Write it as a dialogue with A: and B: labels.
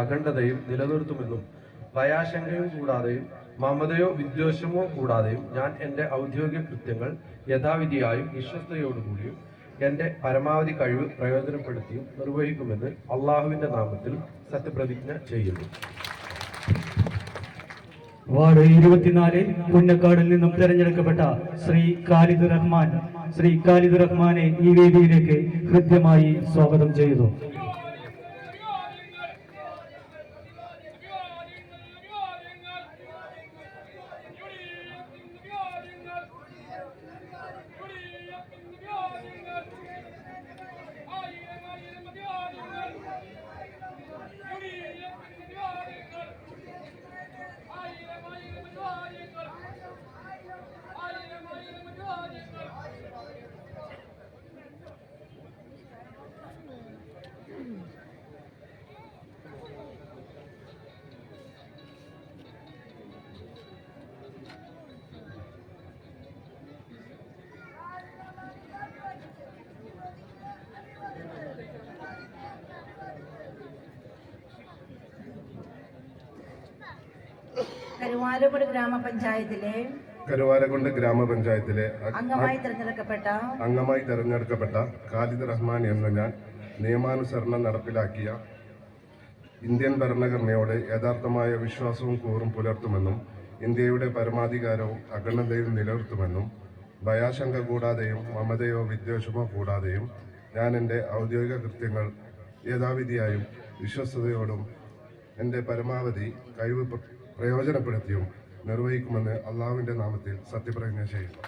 A: അഖണ്ഡതയും നിലനിർത്തുമെന്നും ഭയാശങ്കയും കൂടാതെയും മമതയോ വിദ്വേഷമോ കൂടാതെയും ഞാൻ എന്റെ ഔദ്യോഗിക കൃത്യങ്ങൾ യഥാവിധിയായും വിശ്വസ്തയോടുകൂടിയും എന്റെ പരമാവധി കഴിവ് പ്രയോജനപ്പെടുത്തിയും നിർവഹിക്കുമെന്ന് അള്ളാഹുവിന്റെ നാമത്തിൽ സത്യപ്രതിജ്ഞ ചെയ്യുന്നു.
B: വാർഡ് ഇരുപത്തിനാല് പുന്നക്കാടിൽ നിന്നും തിരഞ്ഞെടുക്കപ്പെട്ട ശ്രീ ഖാലിദ് റഹ്മാൻ ശ്രീ ഖാലിദ് റഹ്മാനെ ഈ വേദിയിലേക്ക് ഹൃദ്യമായി സ്വാഗതം ചെയ്യുന്നു.
C: കരുവാരക്കുടി ഗ്രാമപഞ്ചായത്തിലെ
D: കരുവാരക്കുണ്ട് ഗ്രാമപഞ്ചായത്തിലെ
C: അംഗമായി തിരഞ്ഞെടുക്കപ്പെട്ട
D: അംഗമായി തെരഞ്ഞെടുക്കപ്പെട്ട ഖാലിദ് റഹ്മാൻ എന്ന ഞാൻ നിയമാനുസരണം നടപ്പിലാക്കിയ ഇന്ത്യൻ ഭരണഘടനയോട് യഥാർത്ഥമായ വിശ്വാസവും കൂറും പുലർത്തുമെന്നും ഇന്ത്യയുടെ പരമാധികാരവും അഖണ്ഡതയും നിലനിർത്തുമെന്നും ഭയാശങ്ക കൂടാതെയും മമതയോ വിദ്വേഷമോ കൂടാതെയും ഞാൻ എന്റെ ഔദ്യോഗിക കൃത്യങ്ങൾ യഥാവിധിയായും വിശ്വസ്തയോടും എന്റെ പരമാവധി കഴിവ് പ്രയോജനപ്പെടുത്തിയും നിർവഹിക്കുമെന്ന് അള്ളാഹുവിന്റെ നാമത്തിൽ സത്യപ്രതിജ്ഞ ചെയ്യുന്നു.